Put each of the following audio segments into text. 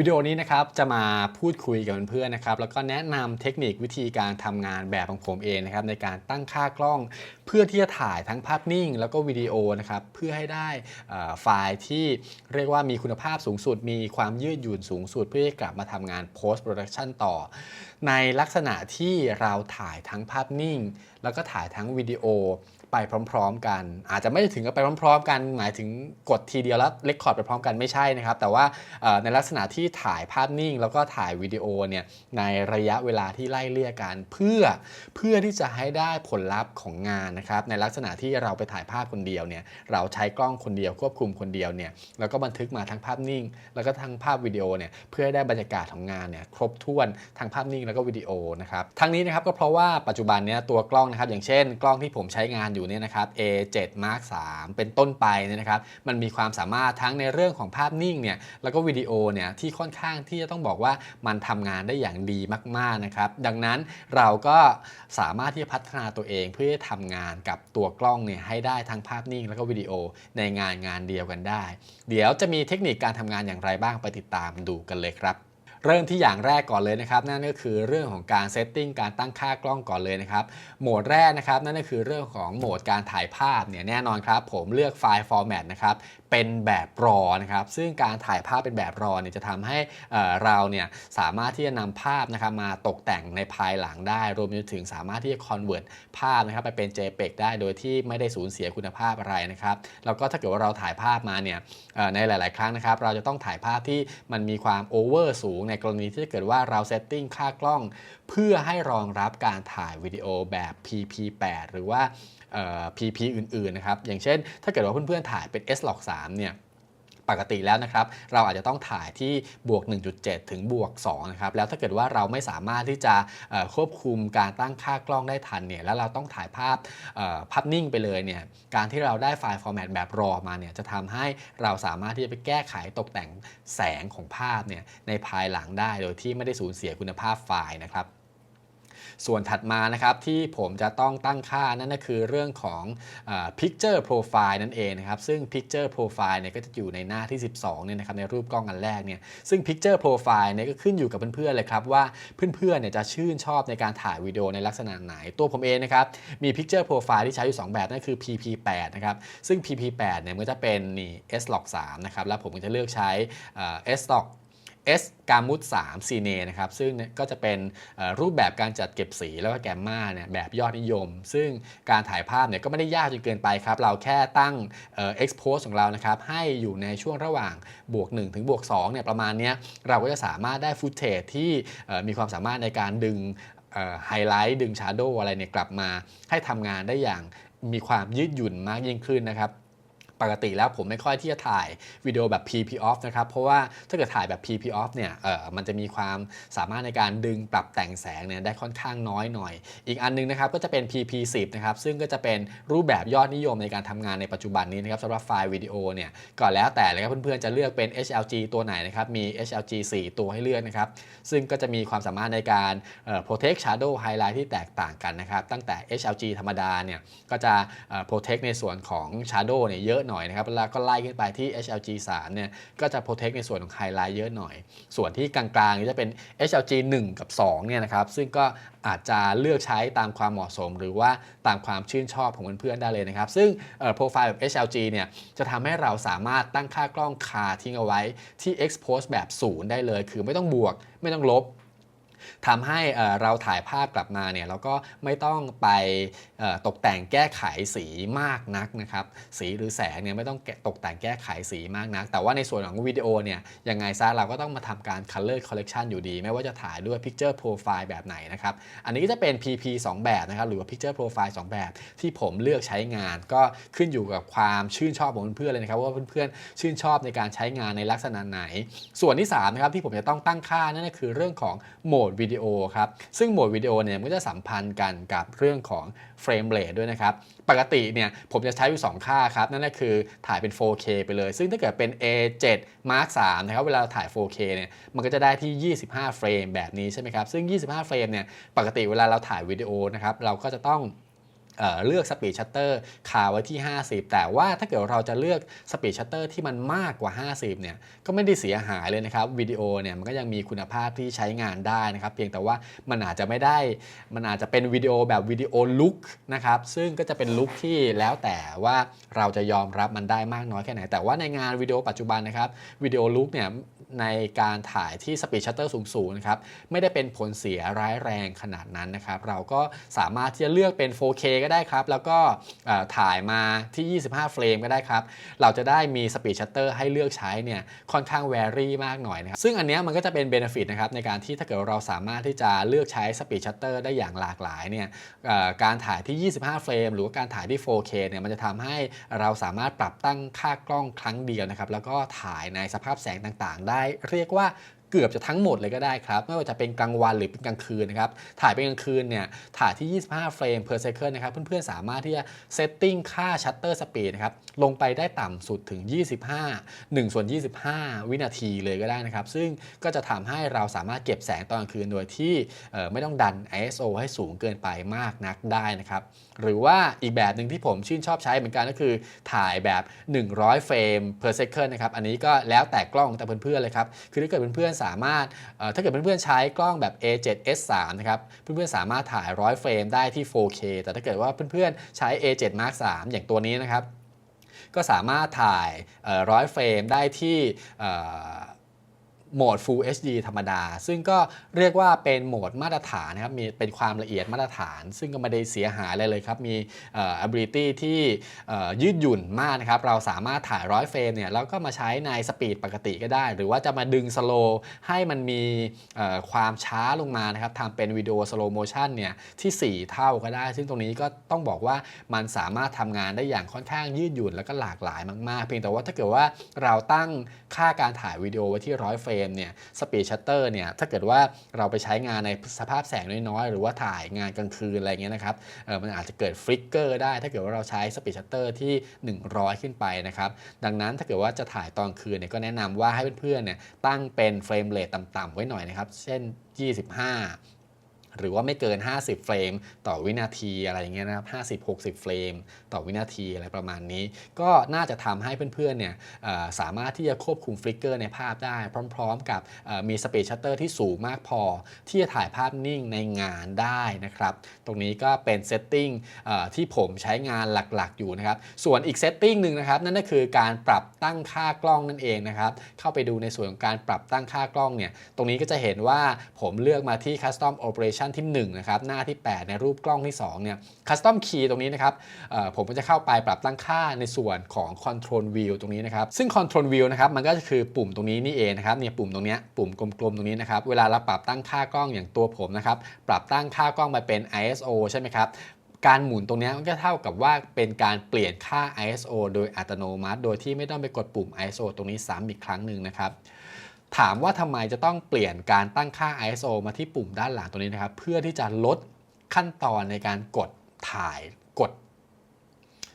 วิดีโอนี้นะครับจะมาพูดคุยกับเพื่อนๆนะครับแล้วก็แนะนำเทคนิควิธีการทำงานแบบของผมเองนะครับในการตั้งค่ากล้อง เพื่อที่จะถ่ายทั้งภาพนิ่ง แล้วก็วิดีโอนะครับเพื่อให้ได้ไฟล์ที่เรียกว่ามีคุณภาพสูงสุด มีความยืดหยุ่นสูงสุด เพื่อให้กลับมาทำงาน post production ต่อ ในลักษณะที่เราถ่ายทั้งภาพนิ่ง แล้วก็ถ่ายทั้งวิดีโอ ไปพร้อม ๆ กัน อาจจะไม่ถึงกับไปพร้อม ๆ กัน หมายถึงกดทีเดียวแล้วเลคคอร์ดไปพร้อมกันไม่ใช่นะครับ แต่ว่าในลักษณะที่ถ่ายภาพนิ่ง แล้วก็ถ่ายวิดีโอเนี่ยในระยะเวลาที่ไล่เลี่ยกันเพื่อเพื่อที่จะให้ได้ผลลัพธ์ของงานนะครับ ในลักษณะที่เราไปถ่ายภาพคนเดียวเนี่ยเราใช้กล้องคนเดียวควบคุมคนเดียวเนี่ยแล้วก็บันทึกมาทั้งภาพนิ่ง แล้วก็ทั้งภาพวิดีโอเนี่ยเพื่อให้ได้บรรยากาศของงานเนี่ยครบถ้วนทั้งภาพนิ่งแล้วก็วิดีโอนะครับทั้งนี้นะครับก็เพราะว่าปัจจุบันเนี้ยตัวกล้องนะครับอย่างเช่น กล้องที่ผมใช้งานอยู่เนี่ยนะครับ A7 Mark 3เป็นต้นไปเนี่ยนะครับ มันมีความสามารถทั้งในเรื่องของภาพนิ่งเนี่ย แล้วก็วิดีโอเนี่ยที่ค่อนข้างที่จะต้องบอกว่ามันทำงานได้อย่างดีมากๆนะครับ ดังนั้นเราก็สามารถที่จะพัฒนาตัวเองเพื่อทำงานกับตัวกล้องเนี่ยให้ได้ทั้งภาพนิ่ง แล้วก็วิดีโอในงานงานเดียวกันได้ เดี๋ยวจะมีเทคนิคการทำงานอย่างไรบ้างไปติดตามดูกันเลยครับ เริ่มที่อย่างแรกก่อนเลยนะครับ นั่นก็คือเรื่องของการเซตติ้งการตั้งค่ากล้องก่อนเลยนะครับ โหมดแรกนะครับ นั่นก็คือเรื่องของโหมดการถ่ายภาพเนี่ยแน่นอนครับ ผมเลือกไฟล์ฟอร์แมตนะครับเป็นแบบรอนะครับ ซึ่งการถ่ายภาพเป็นแบบรอเนี่ยจะทำให้เราเนี่ยสามารถที่จะนำภาพนะครับมาตกแต่งในภายหลังได้ รวมถึงสามารถที่จะคอนเวิร์ตภาพนะครับไปเป็น JPEG ได้โดยที่ไม่ได้สูญเสียคุณภาพอะไรนะครับ แล้วก็ถ้าเกิดว่าเราถ่ายภาพมาเนี่ยในหลาย ๆ ครั้งนะครับ เราจะต้องถ่ายภาพที่มันมีความโอเวอร์สูง ในกรณีที่เกิดว่าเราเซตติ้งค่ากล้อง เพื่อให้รองรับการถ่ายวิดีโอแบบ PP8 หรือว่า PP อื่นๆนะครับอย่างเช่น ถ้าเกิดว่าเพื่อนๆถ่ายเป็น S-Log 3เนี่ยปกติแล้วนะครับ เราอาจจะต้องถ่ายที่บวก 1.7 ถึงบวก2นะครับ แล้วถ้าเกิดว่าเราไม่สามารถที่จะควบคุมการตั้งค่ากล้องได้ทันเนี่ย แล้วเราต้องถ่ายภาพภาพนิ่งไปเลยเนี่ย การที่เราได้ไฟล์ฟอร์แมตแบบรอมาเนี่ย จะทำให้เราสามารถที่จะไปแก้ไขตกแต่งแสงของภาพเนี่ยในภายหลังได้ โดยที่ไม่ได้สูญเสียคุณภาพไฟล์นะครับ ส่วนถัดมานะครับที่ผมจะต้องตั้งค่านั่นก็คือเรื่องของอ picture profile นั่นเองนะครับซึ่ง picture profile เนี่ยก็จะอยู่ในหน้าที่ 12เนี่ยนะครับในรูปกล้องอันแรกเนี่ยซึ่ง picture profile เนี่ยก็ขึ้นอยู่กับเพื่อนๆเลยครับว่าเพื่อนๆเนี่ยจะชื่นชอบในการถ่ายวิดีโอในลักษณะไหนตัวผมเองนะครับมี picture profile ที่ใช้อยู่ 2 แบบนั่นคือ pp8 นะครับซึ่ง pp8 เนี่ยมันจะเป็นนี่ s-log 3นะครับแล้วผมก็จะเลือกใช้ s-log S กามุด3 c n e นะครับ ซึ่งก็จะเป็นรูปแบบการจัดเก็บสีแล้วก็แกมมาเนี่ยแบบยอดนิยม ซึ่งการถ่ายภาพเนี่ยก็ไม่ได้ยากจนเกินไปครับ เราแค่ตั้งเอ่อ expose ของเรานะครับ ให้อยู่ในช่วงระหว่างบวก1ถึงบวก2เนี่ยประมาณนี้เราก็จะสามารถได้ฟุตเทจที่มีความสามารถในการดึงไฮไลท์ดึงชาร์โดอะไรเนี่ยกลับมาให้ทำงานได้อย่างมีความยืดหยุ่นมากยิ่งขึ้นนะครับ ปกติแล้วผมไม่ค่อยที่จะถ่ายวิดีโอแบบ PP off นะครับ เพราะว่าถ้าเกิดถ่ายแบบ PP off เนี่ยเออมันจะมีความสามารถในการดึงปรับแต่งแสงเนี่ยได้ค่อนข้างน้อยหน่อย อีกอันนึงนะครับก็จะเป็น PP 10นะครับซึ่งก็จะเป็นรูปแบบยอดนิยมในการทำงานในปัจจุบันนี้นะครับสำหรับไฟล์วิดีโอเนี่ยก็แล้วแต่เลยครับเพื่อนๆจะเลือกเป็น HLG ตัวไหนนะครับมี HLG 4 ตัวให้เลือกนะครับซึ่งก็จะมีความสามารถในการเอ่อ protect shadow highlight ที่แตกต่างกันนะครับตั้งแต่ HLG ธรรมดาเนี่ยก็จะเอ่อ protect ในส่วนของ shadow เนี่ยเยอะหน่อยนะครับแล้วก็ไล่ขึ้นไปที่ HLG 3เนี่ยก็จะ protect ในส่วนของ highlight เยอะหน่อย ส่วนที่กลางๆจะเป็น HLG 1 กับ 2 เนี่ยนะครับ ซึ่งก็อาจจะเลือกใช้ตามความเหมาะสม หรือว่าตามความชื่นชอบของเพื่อนๆได้เลยนะครับ ซึ่งโปรไฟล์แบบ HLG เนี่ยจะทำให้เราสามารถตั้งค่ากล้องคาทิ้งเอาไว้ที่ expose แบบศูนย์ได้เลย คือไม่ต้องบวก ไม่ต้องลบ ทำให้เราถ่ายภาพกลับมาเนี่ยเราก็ไม่ต้องไปตกแต่งแก้ไขสีมากนักนะครับ สีหรือแสงเนี่ยไม่ต้องตกแต่งแก้ไขสีมากนัก แต่ว่าในส่วนของวิดีโอเนี่ยยังไงซะเราก็ต้องมาทำการ color correction อยู่ดี ไม่ว่าจะถ่ายด้วย picture profile แบบไหนนะครับ อันนี้ก็จะเป็น PP 2 แบบนะครับ หรือว่า picture profile 2 แบบที่ผมเลือกใช้งาน ก็ขึ้นอยู่กับความชื่นชอบของเพื่อนๆเลยนะครับว่าเพื่อนๆชื่นชอบในการใช้งานในลักษณะไหน ส่วนที่3นะครับที่ผมจะต้องตั้งค่านั่นก็คือเรื่องของโหมดวิดีโอครับ ซึ่งโหมดวิดีโอเนี่ยมันก็จะสัมพันธ์กันกับเรื่องของเฟรมเรทด้วยนะครับ ปกติเนี่ยผมจะใช้อยู่ 2 ค่าครับ นั่นก็คือถ่ายเป็น 4K ไปเลย ซึ่งถ้าเกิดเป็น A7 Mark 3นะครับ เวลาเราถ่าย 4K เนี่ยมันก็จะได้ที่ 25 เฟรมแบบนี้ใช่ไหมครับ ซึ่ง 25 เฟรมเนี่ยปกติเวลาเราถ่ายวิดีโอนะครับเราก็จะต้อง เเลือกสปีดชัตเตอร์คาไว้ที่ 50 แต่ว่าถ้าเกิดเราจะเลือกสปีดชัตเตอร์ที่มันมากกว่า 50 เนี่ย ก็ไม่ได้เสียหายเลยนะครับวิดีโอเนี่ยมันก็ยังมีคุณภาพที่ใช้งานได้นะครับ เพียงแต่ว่ามันอาจจะไม่ได้ มันอาจจะเป็นวิดีโอแบบวิดีโอลุกนะครับ ซึ่งก็จะเป็นลุกที่แล้วแต่ว่าเราจะยอมรับมันได้มากน้อยแค่ไหน แต่ว่าในงานวิดีโอปัจจุบันนะครับวิดีโอลุกเนี่ยในการถ่ายที่สปีดชัตเตอร์สูงๆนะครับไม่ได้เป็นผลเสียร้ายแรงขนาดนั้นนะครับ เราก็สามารถที่จะเลือกเป็น 4K ก็ได้ครับ แล้วก็ถ่ายมาที่ 25 เฟรมก็ได้ครับ เราจะได้มีสปีดชัตเตอร์ให้เลือกใช้เนี่ยค่อนข้างแวรี่มากหน่อยนะครับซึ่งอันนี้มันก็จะเป็นเบนฟิตนะครับในการที่ถ้าเกิดเราสามารถที่จะเลือกใช้สปีดชัตเตอร์ได้อย่างหลากหลายเนี่ยการถ่ายที่ 25 เฟรมหรือว่าการถ่ายที่ 4K เนี่ยมันจะทำให้เราสามารถปรับตั้งค่ากล้องครั้งเดียวนะครับแล้วก็ถ่ายในสภาพแสงต่างๆ ได้เรียกว่า เกือบจะทั้งหมดเลยก็ได้ครับ ไม่ว่าจะเป็นกลางวันหรือเป็นกลางคืนนะครับ ถ่ายเป็นกลางคืนเนี่ย ถ่ายที่ 25 เฟรม per second นะครับ เพื่อนๆ สามารถที่จะเซตติ้งค่าชัตเตอร์สปีดนะครับ ลงไปได้ต่ำสุดถึง 25 1ส่วน25 วินาทีเลยก็ได้นะครับ ซึ่งก็จะทำให้เราสามารถเก็บแสงตอนกลางคืนโดยที่ไม่ต้องดัน ISO ให้สูงเกินไปมากนักได้นะครับ หรือว่าอีกแบบหนึ่งที่ผมชื่นชอบใช้เหมือนกันก็คือถ่ายแบบ 100 เฟรม per second นะครับ อันนี้ก็แล้วแต่กล้องแต่เพื่อนๆเลยครับ คือถ้าเกิดเพื่อนๆสามารถ ถ้าเกิดเพื่อนๆใช้กล้องแบบ A7S3 นะครับ เพื่อนๆสามารถถ่าย 100 เฟรมได้ที่ 4K แต่ถ้าเกิดว่าเพื่อนๆใช้ A7 Mark 3อย่างตัวนี้นะครับ ก็สามารถถ่ายร้อยเฟรมได้ที่ โหมด Full HD ธรรมดา ซึ่งก็เรียกว่าเป็นโหมดมาตรฐานนะครับมีเป็นความละเอียดมาตรฐาน ซึ่งก็ไม่ได้เสียหายอะไรเลยครับ มีอ่อ ability ที่ยืดหยุ่นมากนะครับ เราสามารถถ่ายร้อยเฟรมเนี่ยแล้วก็มาใช้ในสปีดปกติก็ได้ หรือว่าจะมาดึงสโลให้มันมีความช้าลงมานะครับทำเป็นวิดีโอสโลโมชันเนี่ยที่ 4 เท่าก็ได้ ซึ่งตรงนี้ก็ต้องบอกว่ามันสามารถทำงานได้อย่างค่อนข้างยืดหยุ่นแล้วก็หลากหลายมากๆ เพียงแต่ว่าถ้าเกิดว่าเราตั้งค่าการถ่ายวิดีโอไว้ที่ร้อยเฟรมเนี่ยสปีดชัตเตอร์เนี่ยถ้าเกิดว่าเราไปใช้งานในสภาพแสงน้อยๆ หรือว่าถ่ายงานกลางคืนอะไรเงี้ยนะครับเออมันอาจจะเกิดฟลิกเกอร์ได้ ถ้าเกิดว่าเราใช้สปีดชัตเตอร์ที่ 100 ขึ้นไปนะครับดังนั้นถ้าเกิดว่าจะถ่ายตอนคืนเนี่ยก็แนะนำว่าให้เพื่อนๆเนี่ยตั้งเป็นเฟรมเรทต่ำๆไว้หน่อยนะครับเช่น 25 หรือว่าไม่เกิน 50 เฟรม ต่อวินาทีอะไรอย่างเงี้ยนะครับ 50-60 เฟรม ต่อวินาทีอะไรประมาณนี้ ก็น่าจะทำให้เพื่อนๆเนี่ยสามารถที่จะควบคุมฟลิกเกอร์ในภาพได้ พร้อม ๆ กับมีสปีดชัตเตอร์ที่สูงมากพอ ที่จะถ่ายภาพนิ่งในงานได้นะครับ ตรงนี้ก็เป็นเซตติ้งที่ผมใช้งานหลักๆ อยู่นะครับ ส่วนอีกเซตติ้งหนึ่งนะครับ นั่นก็คือการปรับตั้งค่ากล้องนั่นเองนะครับ เข้าไปดูในส่วนของการปรับตั้งค่ากล้องเนี่ย ตรงนี้ก็จะเห็นว่าผมเลือกมาที่ Custom Operation ที่1นะครับหน้าที่ 8 ในรูปกล้องที่2เนี่ย Custom Key ตรงนี้นะครับผมก็จะเข้าไปปรับตั้งค่าในส่วนของ Control View ตรงนี้นะครับซึ่ง Control View นะครับมันก็คือปุ่มตรงนี้นี่เองนะครับเนี่ยปุ่มตรงเนี้ยปุ่มกลมๆตรงนี้นะครับเวลาเราปรับตั้งค่ากล้องอย่างตัวผมนะครับปรับตั้งค่ากล้องไปเป็น ISO ใช่ไหมครับการหมุนตรงนี้มันก็เท่ากับว่าเป็นการเปลี่ยนค่า ISO โดยอัตโนมัติ โดยที่ไม่ต้องไปกดปุ่ม ISO ตรงนี้ซ้ำอีกครั้งหนึ่งนะครับ ถามว่าทำไมจะต้องเปลี่ยนการตั้งค่า ISO มาที่ปุ่มด้านหลังตรงนี้นะครับ เพื่อที่จะลดขั้นตอนในการกดถ่ายกด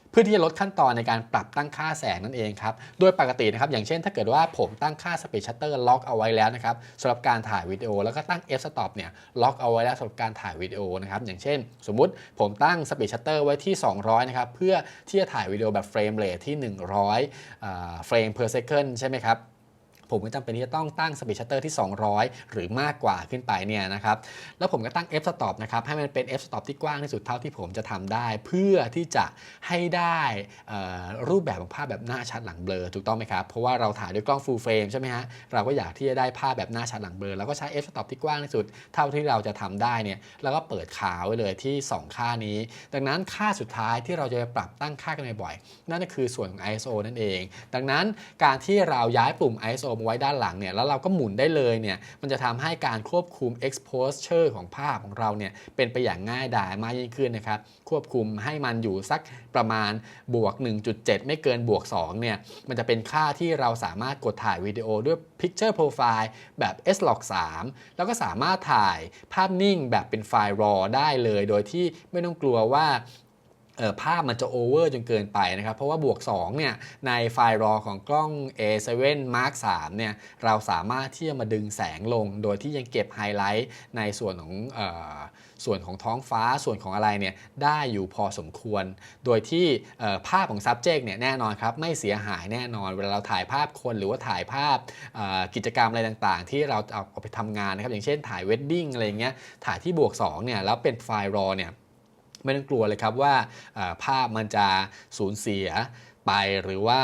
เพื่อที่จะลดขั้นตอนในการปรับตั้งค่าแสงนั่นเองครับ โดยปกตินะครับ อย่างเช่นถ้าเกิดว่าผมตั้งค่า Speed Shutter ล็อกเอาไว้แล้วนะครับสำหรับการถ่ายวิดีโอแล้วก็ตั้ง f stop เนี่ยล็อกเอาไว้แล้วสำหรับการถ่ายวิดีโอนะครับ อย่างเช่น สมมุติผมตั้ง Speed Shutter ไว้ที่ 200 นะครับ เพื่อที่จะถ่ายวิดีโอแบบเฟรมเรทที่ 100เฟรม per second ใช่ไหมครับ ผมก็จำเป็นที่จะต้องตั้ง Speed Shutter ที่ 200 หรือมากกว่าขึ้นไปเนี่ยนะครับ แล้วผมก็ตั้ง f stop นะครับ ให้มันเป็น f stop ที่กว้างที่สุดเท่าที่ผมจะทำได้ เพื่อที่จะให้ได้รูปแบบของภาพแบบหน้าชัดหลังเบลอถูกต้องไหมครับ เพราะว่าเราถ่ายด้วยกล้อง full frame ใช่ไหมฮะ เราก็อยากที่จะได้ภาพแบบหน้าชัดหลังเบลอเราก็ใช้ f stop ที่กว้างที่สุด เท่าที่เราจะทำได้เนี่ยแล้วก็เปิดขาไว้เลยที่ 2 ค่านี้ ดังนั้นค่าสุดท้ายที่เราจะปรับตั้งค่ากันบ่อยๆนั่นก็คือส่วนของ ISO นั่นเอง ดังนั้นการที่เราย้ายปุ่ม ISO มไว้ด้านหลังเนี่ยแล้วเราก็หมุนได้เลยเนี่ยมันจะทำให้การควบคุม exposure ของภาพของเราเนี่ยเป็นไปอย่างง่ายดายมากยิ่งขึ้นนะครับควบคุมให้มันอยู่สักประมาณบวก 1.7 ไม่เกินบวก2เนี่ยมันจะเป็นค่าที่เราสามารถกดถ่ายวิดีโอด้วย picture profile แบบ S-Log 3 แล้วก็สามารถถ่ายภาพนิ่งแบบเป็นไฟล์ RAW ได้เลย โดยที่ไม่ต้องกลัวว่า ภาพมันจะโอเวอร์จนเกินไปนะครับ เพราะว่าบวก2เนี่ยในไฟล์ RAW ของกล้อง A7 Mark 3เนี่ยเราสามารถที่จะมาดึงแสงลง โดยที่ยังเก็บไฮไลท์ในส่วนของอส่วนของท้องฟ้าส่วนของอะไรเนี่ยได้อยู่พอสมควร โดยที่ภาพของ subject เนี่ยแน่นอนครับไม่เสียหายแน่นอน เวลาเราถ่ายภาพคนหรือว่าถ่ายภาพกิจกรรมอะไรต่างๆ ที่เราเอาไปทำงานนะครับอย่างเช่นถ่ายเวดดิ้งอะไรเงี้ยถ่ายที่บวก2เนี่ยแล้วเป็นไฟล์ RAW เนี่ย ไม่ต้องกลัวเลยครับว่าภาพมันจะสูญเสียไปหรือว่า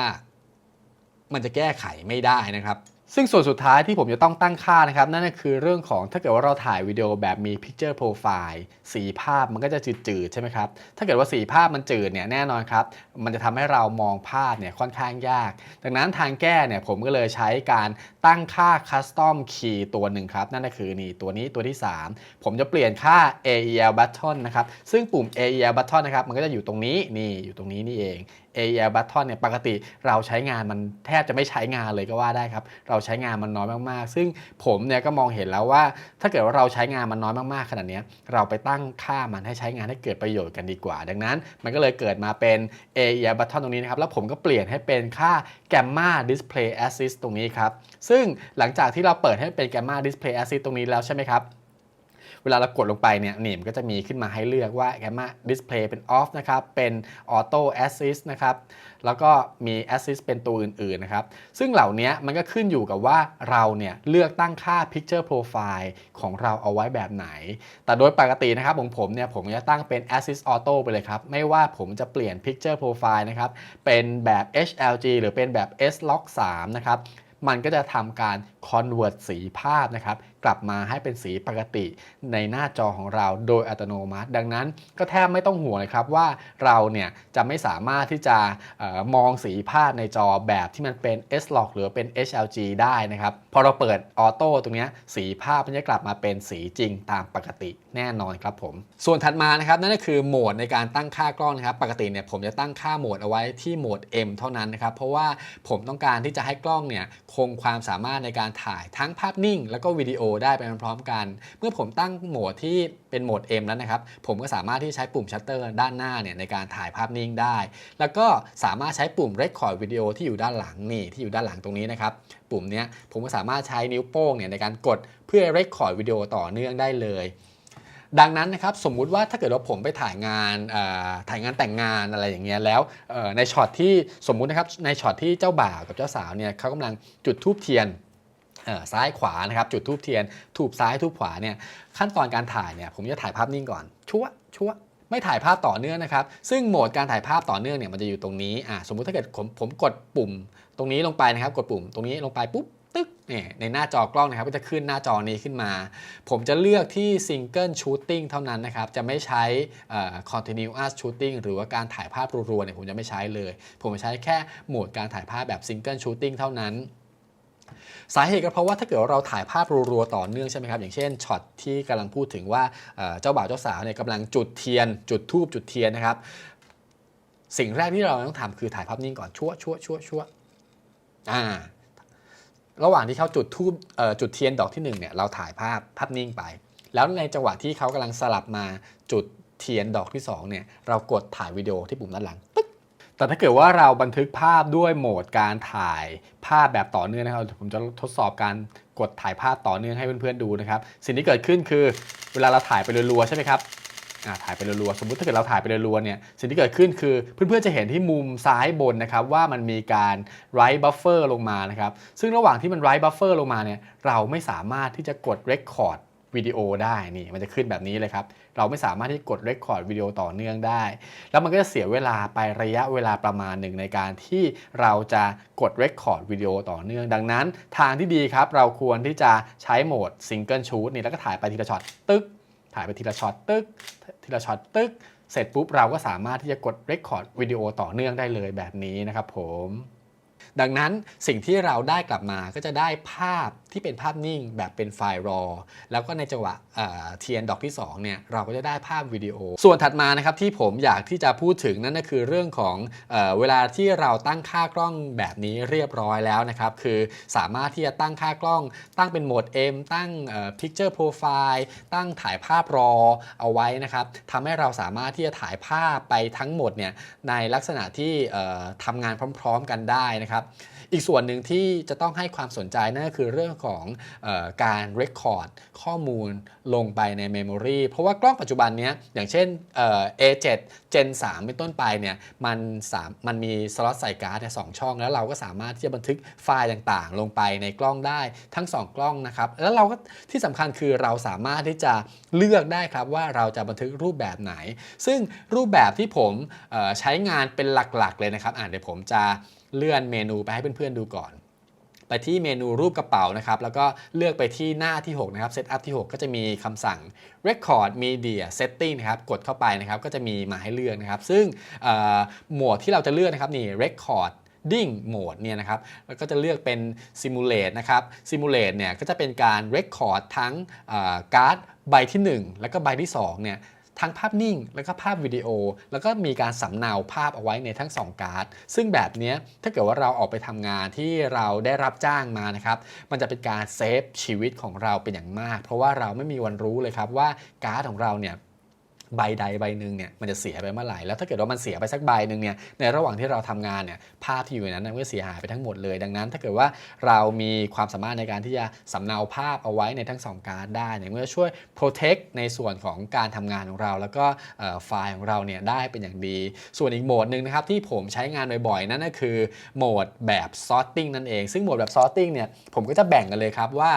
มันจะแก้ไขไม่ได้นะครับ ซึ่งส่วนสุดท้ายที่ผมจะต้องตั้งค่านะครับ นั่นก็คือเรื่องของถ้าเกิดว่าเราถ่ายวิดีโอแบบมี Picture Profile สีภาพมันก็จะจืดๆใช่ไหมครับ ถ้าเกิดว่าสีภาพมันจืดเนี่ยแน่นอนครับ มันจะทำให้เรามองภาพเนี่ยค่อนข้างยาก ดังนั้นทางแก้เนี่ยผมก็เลยใช้การตั้งค่า Custom Key ตัวหนึ่งครับ นั่นก็คือนี่ตัวนี้ตัวที่ 3 ผมจะเปลี่ยนค่า AEL button นะครับซึ่งปุ่ม AEL button นะครับมันก็จะอยู่ตรงนี้นี่อยู่ตรงนี้นี่เอง AEL button เนี่ยปกติเราใช้งานมันแทบจะไม่ใช้งานเลยก็ว่าได้ครับ เราใช้งานมันน้อยมากๆ ซึ่งผมเนี่ยก็มองเห็นแล้วว่า ถ้าเกิดว่าเราใช้งานมันน้อยมากๆขนาดนี้เราไปตั้งค่ามันให้ใช้งานให้เกิดประโยชน์กันดีกว่า ดังนั้น มันก็เลยเกิดมาเป็น AEL button ตรงนี้นะครับ แล้วผมก็เปลี่ยนให้เป็นค่า Gamma Display Assist ตรงนี้ครับ ซึ่งหลังจากที่เราเปิดให้เป็น Gamma Display Assist ตรงนี้แล้วใช่ไหมครับ เวลาเรากดลงไปเนี่ยนี่มันก็จะมีขึ้นมาให้เลือกว่า Gamma Display เป็น Off นะครับเป็น Auto Assist นะครับแล้วก็มี Assist เป็นตัวอื่นๆนะครับซึ่งเหล่านี้มันก็ขึ้นอยู่กับว่าเราเนี่ยเลือกตั้งค่า Picture Profile ของเราเอาไว้แบบไหน แต่โดยปกตินะครับของผมเนี่ยผมจะตั้งเป็น Assist Auto ไปเลยครับ ไม่ว่าผมจะเปลี่ยน Picture Profile นะครับเป็นแบบ HLG หรือเป็นแบบ S-Log 3 นะครับมันก็จะทำการ convert สีภาพนะครับกลับมาให้เป็นสีปกติในหน้าจอของเราโดยอัตโนมัติ ดังนั้นก็แทบไม่ต้องห่วงเลยครับว่าเราเนี่ยจะไม่สามารถที่จะออมองสีภาพในจอแบบที่มันเป็น S-Log หรือเป็น HLG ได้นะครับ พอเราเปิดออโต้ตรงนี้สีภาพมันจะกลับมาเป็นสีจริงตามปกติแน่นอนครับผม ส่วนถัดมานะครับนั่นก็คือโหมดในการตั้งค่ากล้องนะครับ ปกติเนี่ยผมจะตั้งค่าโหมดเอาไว้ที่โหมด M เท่านั้นนะครับ เพราะว่าผมต้องการที่จะให้กล้องเนี่ยคงความสามารถในการถ่ายทั้งภาพนิ่ง แล้วก็วิดีโอได้ไปพร้อมๆกัน เมื่อผมตั้งโหมดที่เป็นโหมด M แล้วนะครับ ผมก็สามารถที่ใช้ปุ่มชัตเตอร์ด้านหน้าเนี่ยในการถ่ายภาพนิ่งได้ แล้วก็สามารถใช้ปุ่ม Record วิดีโอที่อยู่ด้านหลังนี่ที่อยู่ด้านหลังตรงนี้นะครับ ปุ่มเนี้ยผมก็สามารถใช้นิ้วโป้งเนี่ยในการกดเพื่อ Record วิดีโอต่อเนื่องได้เลยดังนั้นนะครับสมมุติว่าถ้าเกิดว่าผมไปถ่ายงานถ่ายงานแต่งงานอะไรอย่างเงี้ยแล้วในช็อตที่สมมุตินะครับในช็อตที่เจ้าบ่าวกับเจ้าสาวเนี่ยเขากำลังจุดธูปเทียน ซ้ายขวานะครับจุดธูปเทียนทูบซ้ายทูบขวาเนี่ยขั้นตอนการถ่ายเนี่ยผมจะถ่ายภาพนิ่งก่อนชั่วชั่วไม่ถ่ายภาพต่อเนื่องนะครับ ซึ่งโหมดการถ่ายภาพต่อเนื่องเนี่ยมันจะอยู่ตรงนี้อะสมมุติถ้าเกิดผมผมกดปุ่ม ตรงนี้ลงไปนะครับ กดปุ่ม ตรงนี้ลงไปปุ๊บตึ๊กเนี่ยในหน้าจอกล้องนะครับ ก็จะขึ้นหน้าจอนี้ขึ้นมา ผมจะเลือกที่ Single Shooting เท่านั้นนะครับ จะไม่ใช้เอ่อ Continuous Shooting หรือว่าการถ่ายภาพรัวๆเนี่ยผมจะไม่ใช้เลย ผมจะใช้แค่โหมดการถ่ายภาพแบบ Single Shooting เท่านั้น สาเหตุก็เพราะว่าถ้าเกิดว่าเราถ่ายภาพรัวๆต่อเนื่องใช่ไหมครับอย่างเช่นช็อตที่กำลังพูดถึงว่าเจ้าบ่าวเจ้าสาวเนี่ยกำลังจุดเทียน จุดทูบจุดเทียนนะครับ สิ่งแรกที่เราต้องทำคือถ่ายภาพนิ่งก่อนชั่วชั่วชั่วชั่วอ่าระหว่างที่เขาจุดทูบจุดเทียนดอกที่หนึ่งเนี่ยเราถ่ายภาพภาพนิ่งไป แล้วในจังหวะที่เขากำลังสลับมาจุดเทียนดอกที่สองเนี่ยเรากดถ่ายวิดีโอที่ปุ่มด้านหลัง แต่ถ้าเกิดว่าเราบันทึกภาพด้วยโหมดการถ่ายภาพแบบต่อเนื่องนะครับผมจะทดสอบการกดถ่ายภาพต่อเนื่องให้เพื่อนๆดูนะครับ สิ่งที่เกิดขึ้นคือเวลาเราถ่ายไปรัวๆใช่ไหมครับถ่ายไปรัวๆสมมุติถ้าเกิดเราถ่ายไปรัวๆเนี่ยสิ่งที่เกิดขึ้นคือเพื่อนๆจะเห็นที่มุมซ้ายบนนะครับว่ามันมีการ write buffer ลงมานะครับซึ่งระหว่างที่มัน write buffer ลงมาเนี่ยเราไม่สามารถที่จะกด record วิดีโอได้นี่มันจะขึ้นแบบนี้เลยครับ เราไม่สามารถที่กด record วิดีโอต่อเนื่องได้ แล้วมันก็จะเสียเวลาไประยะเวลาประมาณหนึ่งในการที่เราจะกด record วิดีโอต่อเนื่อง ดังนั้น ทางที่ดีครับ เราควรที่จะใช้โหมด single shoot นี่แล้วก็ถ่ายไปทีละช็อตตึ๊กถ่ายไปทีละช็อตตึ๊กทีละช็อตตึ๊กเสร็จปุ๊บเราก็สามารถที่จะกด record วิดีโอต่อเนื่องได้เลยแบบนี้นะครับผมดังนั้นสิ่งที่เราได้กลับมาก็จะได้ภาพที่เป็นภาพนิ่งแบบเป็นไฟล์ RAW แล้วก็ในจังหวะเทียนดอกที่2เนี่ยเราก็จะได้ภาพวิดีโอ ส่วนถัดมานะครับที่ผมอยากที่จะพูดถึงนั่นก็คือเรื่องของเอเวลาที่เราตั้งค่ากล้องแบบนี้เรียบร้อยแล้วนะครับคือสามารถที่จะตั้งค่ากล้อง ตั้งเป็นโหมด M ตั้ง Picture Profile ตั้งถ่ายภาพ RAW เอาไว้นะครับทำให้เราสามารถที่จะถ่ายภาพไปทั้งหมดเนี่ยในลักษณะที่ทำงานพร้อม ๆ กันได้นะครับ อีกส่วนหนึ่งที่จะต้องให้ความสนใจนั่นก็คือเรื่องของออการ Record ข้อมูลลงไปใน Memory เพราะว่ากล้องปัจจุบันเนี้ยอย่างเช่น A7 Gen 3 เป็นต้นไปเนี่ยมันสามมันมีสล็อตใส่การ์ดสองช่อง แล้วเราก็สามารถที่จะบันทึกไฟล์ต่างๆ ลงไปในกล้องได้ทั้ง 2 กล้องนะครับแล้วเราก็ที่สำคัญคือเราสามารถที่จะเลือกได้ครับว่าเราจะบันทึกรูปแบบไหน ซึ่งรูปแบบที่ผมใช้งานเป็นหลักๆเลยนะครับอ่านเดี๋ยวผมจะ เลื่อนเมนูไปให้เพื่อนๆดูก่อนไปที่เมนูรูปกระเป๋านะครับ แล้วก็เลือกไปที่หน้าที่ 6 นะครับ Setup ที่ 6 ก็จะมีคำสั่ง Record Media Setting นะครับ กดเข้าไปนะครับ ก็จะมีมาให้เลือกนะครับ ซึ่งโหมดที่เราจะเลือกนะครับนี่ Record Ding Mode เนี่ยนะครับแล้วก็จะเลือกเป็น Simulate นะครับ Simulate เนี่ยก็จะเป็นการ Record ทั้งการ์ดใบที่ 1 แล้วก็ใบที่2เนี่ย ทั้งภาพนิ่ง แล้วก็ภาพวิดีโอ แล้วก็มีการสำเนาภาพเอาไว้ในทั้ง 2 การ์ด ซึ่งแบบนี้ถ้าเกิดว่าเราออกไปทำงานที่เราได้รับจ้างมานะครับ มันจะเป็นการเซฟชีวิตของเราเป็นอย่างมาก เพราะว่าเราไม่มีวันรู้เลยครับว่าการ์ดของเราเนี่ย ใบใดใบหนึ่งเนี่ยมันจะเสียไปเมื่อไหร่แล้วถ้าเกิดว่ามันเสียไปสักใบหนึ่งเนี่ยในระหว่างที่เราทำงานเนี่ยภาพที่อยู่ในนั้นมันก็เสียหายไปทั้งหมดเลย ดังนั้น ถ้าเกิดว่าเรามีความสามารถในการที่จะสำเนาภาพเอาไว้ในทั้งสองการ์ดได้เนี่ยมันก็ช่วย protect ในส่วนของการทำงานของเรา แล้วก็ไฟล์ของเราเนี่ยได้เป็นอย่างดี ส่วนอีกโหมดหนึ่งนะครับที่ผมใช้งานบ่อยๆ นั่นก็คือโหมดแบบ sorting นั่นเอง ซึ่งโหมดแบบ sorting เนี่ยผมก็จะแบ่งกันเลยครับว่า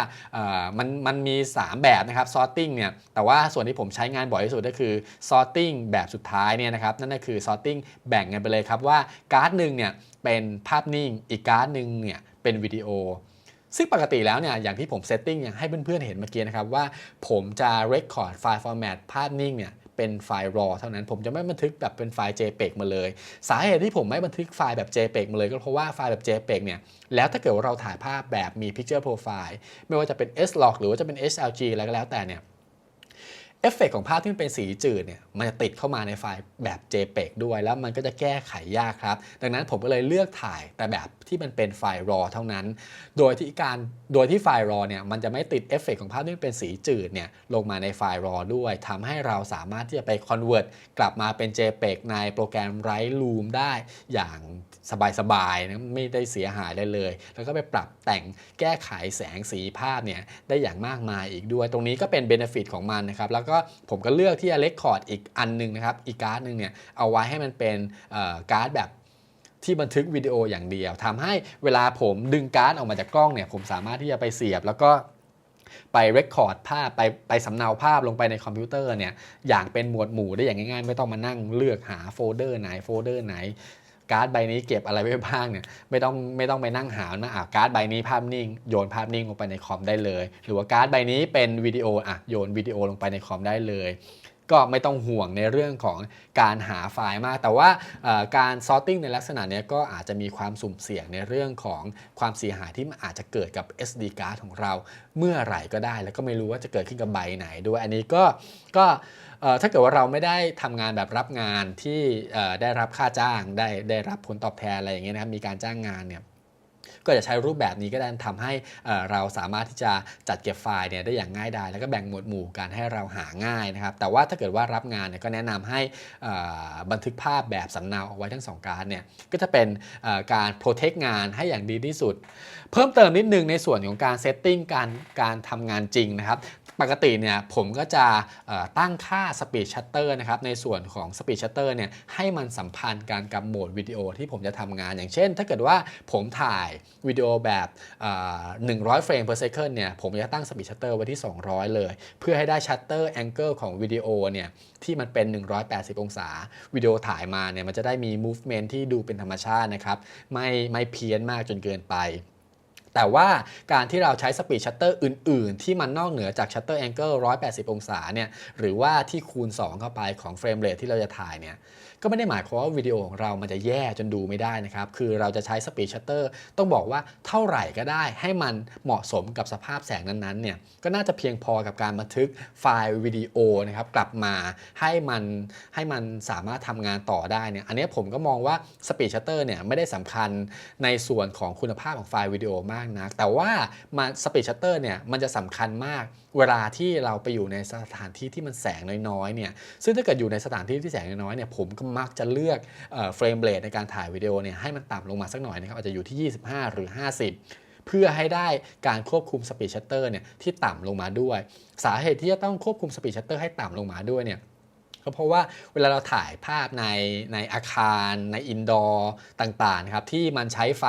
มันมันมี 3 แบบนะครับ sorting เนี่ยแต่ว่าส่วนที่ผมใช้งานบ่อยที่สุดก็คือ sorting แบบสุดท้ายเนี่ยนะครับนั่นก็คือ sorting แบ่งกันไปเลยครับว่าการ์ดหนึ่งเนี่ยเป็นภาพนิ่งอีกการ์ดหนึ่งเนี่ยเป็นวิดีโอ ซึ่งปกติแล้วเนี่ยอย่างที่ผมเซตติ้งอย่างให้เพื่อนๆเห็นเมื่อกี้นะครับว่าผมจะ record ไฟล์ format ภาพนิ่งเนี่ยเป็นไฟล์ raw เท่านั้นผมจะไม่บันทึกแบบเป็นไฟล์ jpeg มาเลย สาเหตุที่ผมไม่บันทึกไฟล์แบบ jpeg มาเลยก็เพราะว่าไฟล์แบบ jpeg เนี่ยแล้วถ้าเกิดว่าเราถ่ายภาพแบบมี picture profile ไม่ว่าจะเป็น slog หรือว่าจะเป็น slg อะไรก็แล้วแต่เนี่ย เอฟเฟกต์ของภาพที่มันเป็นสีจืดเนี่ยมันจะติดเข้ามาในไฟล์แบบ JPEG ด้วย แล้วมันก็จะแก้ไขยากครับ ดังนั้นผมก็เลยเลือกถ่ายแต่แบบที่มันเป็นไฟล์ RAW เท่านั้น โดยที่การโดยที่ไฟล์ RAW เนี่ยมันจะไม่ติดเอฟเฟกต์ของภาพที่มันเป็นสีจืดเนี่ยลงมาในไฟล์ RAW ด้วยทำให้เราสามารถที่จะไป convert กลับมาเป็น JPEG ในโปรแกรม Lightroom ได้อย่าง สบายๆนะไม่ได้เสียหายเลยเลย แล้วก็ไปปรับแต่งแก้ไขแสงสีภาพเนี่ยได้อย่างมากมายอีกด้วย ตรงนี้ก็เป็นเบนฟิตของมันนะครับ แล้วก็ผมก็เลือกที่จะเลคคอร์ดอีกอันหนึงนะครับ อีกการ์ดหนึ่งเนี่ยเอาไว้ให้มันเป็นการ์ดแบบที่บันทึกวิดีโออย่างเดียวทำให้เวลาผมดึงการ์ดออกมาจากกล้องเนี่ยผมสามารถที่จะไปเสียบแล้วก็ไปเรคคอร์ดภาพไปไปสำเนาภาพลงไปในคอมพิวเตอร์เนี่ยอย่างเป็นหมวดหมู่ได้อย่างง่ายๆ ไม่ต้องมานั่งเลือกหาโฟลเดอร์ไหนโฟลเดอร์ไหน การ์ดใบนี้เก็บอะไรไว้บ้างเนี่ยไม่ต้องไม่ต้องไปนั่งหานะอะการ์ดใบนี้ภาพนิ่งโยนภาพนิ่งลงไปในคอมได้เลย หรือว่าการ์ดใบนี้เป็นวิดีโออะโยนวิดีโอลงไปในคอมได้เลย ก็ไม่ต้องห่วงในเรื่องของการหาไฟล์มาก แต่ว่าการซอร์ติ้งในลักษณะนี้ก็อาจจะมีความสุ่มเสี่ยงในเรื่องของความเสียหายที่มันอาจจะเกิดกับ SD card ของเราเมื่อไหร่ก็ได้ แล้วก็ไม่รู้ว่าจะเกิดขึ้นกับใบไหนด้วยอันนี้ก็ก็ ถ้าเกิดว่าเราไม่ได้ทำงานแบบรับงานที่เอ่อได้รับค่าจ้างได้ได้รับผลตอบแทนอะไรอย่างเงี้ยนะครับมีการจ้างงานเนี่ย ก็จะใช้รูปแบบนี้ก็ได้ทำให้เราสามารถที่จะจัดเก็บไฟล์เนี่ยได้อย่างง่ายดายแล้วก็แบ่งหมวดหมู่การให้เราหาง่ายนะครับ แต่ว่าถ้าเกิดว่ารับงานเนี่ยก็แนะนำให้บันทึกภาพแบบสำเนาเอาไว้ทั้งสองการเนี่ยก็จะเป็นการ protect งานให้อย่างดีที่สุด เพิ่มเติมนิดนึงในส่วนของการเซตติ้งการการทำงานจริงนะครับปกติเนี่ยผมก็จะตั้งค่า Speed Shutter นะครับในส่วนของ Speed Shutter เนี่ยให้มันสัมพันธ์กันกับโหมดวิดีโอที่ผมจะทำงาน อย่างเช่น ถ้าเกิดว่าผมถ่าย วิดีโอแบบเอ่อ100 เฟรม per second เนี่ยผมจะตั้งสปีดชัตเตอร์ไว้ที่ 200 เลย เพื่อให้ได้ชัตเตอร์แองเกิลของวิดีโอเนี่ยที่มันเป็น 180 องศา วิดีโอถ่ายมาเนี่ยมันจะได้มี movement ที่ดูเป็นธรรมชาตินะครับ ไม่ไม่เพี้ยนมากจนเกินไป แต่ว่าการที่เราใช้สปีดชัตเตอร์อื่น ๆ ที่มันนอกเหนือจากชัตเตอร์แองเกิล180 องศาเนี่ยหรือว่าที่คูณ 2 เข้าไปของเฟรมเรทที่เราจะถ่ายเนี่ยก็ไม่ได้หมายความว่าวิดีโอของเรามันจะแย่จนดูไม่ได้นะครับ คือเราจะใช้สปีดชัตเตอร์ต้องบอกว่าเท่าไหร่ก็ได้ ให้มันเหมาะสมกับสภาพแสงนั้น ๆ เนี่ยก็น่าจะเพียงพอกับการบันทึกไฟล์วิดีโอนะครับกลับมาให้มันให้มันสามารถทำงานต่อได้เนี่ยอันนี้ผมก็มองว่าสปีดชัตเตอร์เนี่ยไม่ได้สำคัญในส่วนของคุณภาพของไฟล์วิดีโอมากนักแต่ว่ามาสปีดชัตเตอร์เนี่ยมันจะสำคัญมากเวลาที่เราไปอยู่ในสถานที่ที่มันแสงน้อยๆเนี่ยซึ่งถ้าเกิดอยู่ในสถานที่ที่แสงน้อยๆเนี่ยผมก็มักจะเลือกเฟรมเรทในการถ่ายวิดีโอเนี่ยให้มันต่ำลงมาสักหน่อยนะครับอาจจะอยู่ที่ 25 หรือ 50เพื่อให้ได้การควบคุมสปีดชัตเตอร์เนี่ยที่ต่ำลงมาด้วย สาเหตุที่จะต้องควบคุมสปีดชัตเตอร์ให้ต่ำลงมาด้วยเนี่ย ก็เพราะว่าเวลาเราถ่ายภาพในในอาคารในอินดอร์ต่างๆนะครับที่มันใช้ไฟ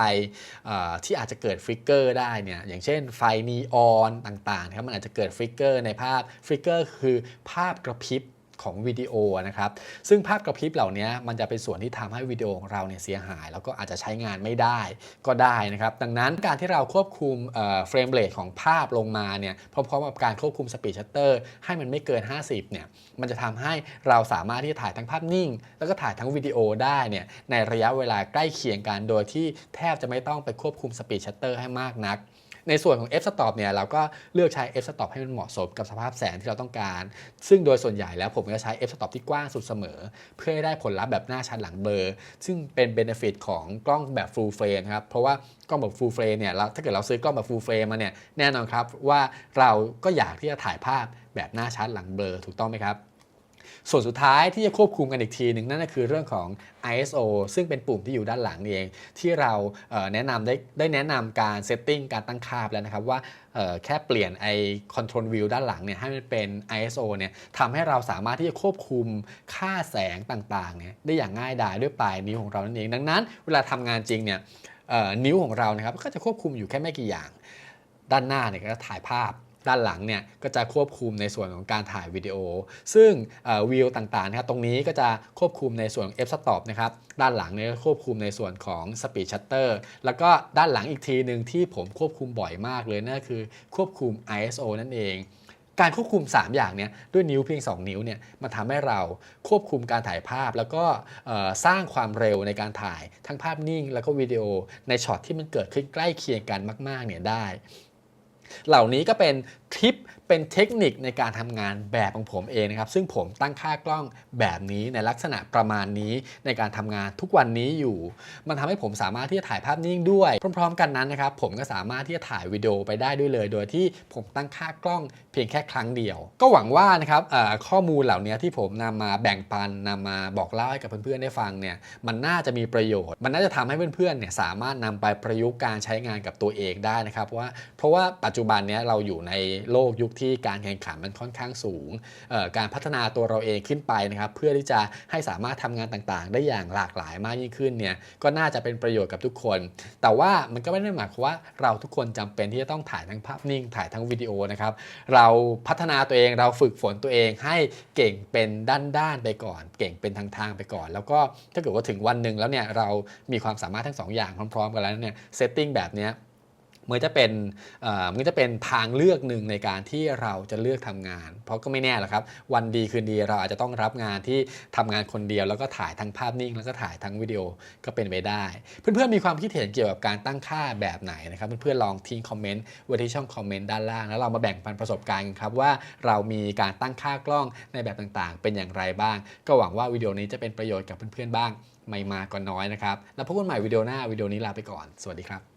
ที่อาจจะเกิดฟลิกเกอร์ได้เนี่ยอย่างเช่นไฟนีออนต่างๆนะครับมันอาจจะเกิดฟลิกเกอร์ในภาพฟลิกเกอร์คือภาพกระพริบ ของวิดีโอนะครับ ซึ่งภาพกระพริบเหล่านี้มันจะเป็นส่วนที่ทำให้วิดีโอของเราเนี่ยเสียหาย แล้วก็อาจจะใช้งานไม่ได้ก็ได้นะครับ ดังนั้นการที่เราควบคุมเฟรมเรทของภาพลงมาเนี่ยพร้อมๆกับการควบคุมสปีดชัตเตอร์ให้มันไม่เกิน 50เนี่ยมันจะทำให้เราสามารถที่จะถ่ายทั้งภาพนิ่ง แล้วก็ถ่ายทั้งวิดีโอได้เนี่ยในระยะเวลาใกล้เคียงกันโดยที่แทบจะไม่ต้องไปควบคุมสปีดชัตเตอร์ให้มากนัก ในส่วนของ f stop เนี่ยเราก็เลือกใช้ f stop ให้มันเหมาะสมกับสภาพแสงที่เราต้องการ ซึ่งโดยส่วนใหญ่แล้วผมก็ใช้ f stop ที่กว้างสุดเสมอ เพื่อให้ได้ผลลัพธ์แบบหน้าชัดหลังเบลอซึ่งเป็น benefit ของกล้องแบบ full frame ครับเพราะว่ากล้องแบบ full frame เนี่ยถ้าเกิดเราซื้อกล้องแบบ full frame มาเนี่ยแน่นอนครับว่าเราก็อยากที่จะถ่ายภาพแบบหน้าชัดหลังเบลอถูกต้องไหมครับ ส่วนสุดท้ายที่จะควบคุมกันอีกทีหนึ่งนั่นก็คือเรื่องของ ISO ซึ่งเป็นปุ่มที่อยู่ด้านหลังนี่เอง ที่เราแนะนำได้ได้แนะนำการเซตติ้งการตั้งค่าแล้วนะครับว่าแค่เปลี่ยนไอ control view ด้านหลังเนี่ยให้มันเป็น ISO เนี่ยทำให้เราสามารถที่จะควบคุมค่าแสงต่างๆเนี่ยได้อย่างง่ายดายด้วยปลายนิ้วของเรานั่นเอง ดังนั้น เวลาทำงานจริงเนี่ยนิ้วของเรานะครับก็จะควบคุมอยู่แค่ไม่กี่อย่าง ด้านหน้าเนี่ยก็ถ่ายภาพ ด้านหลังเนี่ยก็จะควบคุมในส่วนของการถ่ายวิดีโอ ซึ่งวิวต่างๆนะครับตรงนี้ก็จะควบคุมในส่วน f stop นะครับด้านหลังเนี่ยควบคุมในส่วนของ speed shutter แล้วก็ด้านหลังอีกทีหนึ่งที่ผมควบคุมบ่อยมากเลยนั่นคือควบคุม ISO นั่นเอง การควบคุม 3 อย่างเนี่ยด้วยนิ้วเพียง 2 นิ้วเนี่ยมันทำให้เราควบคุมการถ่ายภาพ แล้วก็สร้างความเร็วในการถ่ายทั้งภาพนิ่ง แล้วก็วิดีโอในช็อตที่มันเกิดขึ้นใกล้เคียงกันมากๆเนี่ยได้ เหล่านี้ก็เป็นทริปเป็นเทคนิคในการทำงานแบบของผมเองนะครับ ซึ่งผมตั้งค่ากล้องแบบนี้ในลักษณะประมาณนี้ในการทำงานทุกวันนี้อยู่ มันทำให้ผมสามารถที่จะถ่ายภาพนิ่งด้วย พร้อม ๆ กันนั้นนะครับ ผมก็สามารถที่จะถ่ายวิดีโอไปได้ด้วยเลย โดยที่ผมตั้งค่ากล้อง เพียงแค่ครั้งเดียว ก็หวังว่านะครับข้อมูลเหล่านี้ที่ผมนำมาแบ่งปันนำมาบอกเล่าให้กับเพื่อนๆได้ฟังเนี่ยมันน่าจะมีประโยชน์ มันน่าจะทำให้เพื่อนๆเนี่ยสามารถนำไปประยุกต์การใช้งานกับตัวเองได้นะครับว่าเพราะว่าปัจจุบันนี้เราอยู่ในโลกยุคที่การแข่งขันมันค่อนข้างสูง การพัฒนาตัวเราเองขึ้นไปนะครับเพื่อที่จะให้สามารถทำงานต่างๆ ได้อย่างหลากหลายมากยิ่งขึ้นเนี่ยก็น่าจะเป็นประโยชน์กับทุกคน แต่ว่ามันก็ไม่ได้หมายความว่าเราทุกคนจำเป็นที่จะต้องถ่ายทั้งภาพนิ่งถ่ายทั้งวิดีโอนะครับเราราพัฒนาตัวเองเราฝึกฝนตัวเองให้เก่งเป็นด้านๆไปก่อน เก่งเป็นทางๆไปก่อน แล้วก็ถ้าเกิดว่าถึงวันหนึ่งแล้วเนี่ยเรามีความสามารถทั้ง2อย่างพร้อมๆกันแล้วเนี่ยเซตติ้งแบบนี้ มันจะเป็นมันจะเป็นทางเลือกหนึ่งในการที่เราจะเลือกทำงาน เพราะก็ไม่แน่หรอกครับ วันดีคืนดีเราอาจจะต้องรับงานที่ทำงานคนเดียว แล้วก็ถ่ายทั้งภาพนิ่ง แล้วก็ถ่ายทั้งวิดีโอก็เป็นไปได้ เพื่อนๆมีความคิดเห็นเกี่ยวกับการตั้งค่าแบบไหนนะครับ เพื่อนๆลองทิ้งคอมเมนต์ไว้ที่ช่องคอมเมนต์ด้านล่าง แล้วเรามาแบ่งปันประสบการณ์กันครับว่าเรามีการตั้งค่ากล้องในแบบต่างๆ เป็นอย่างไรบ้าง ก็หวังว่าวิดีโอนี้จะเป็นประโยชน์กับเพื่อนๆบ้างไม่มากก็น้อยนะครับ แล้วพบกันใหม่วิดีโอหน้าวิดีโอนี้ลาไปก่อน สวัสดีครับ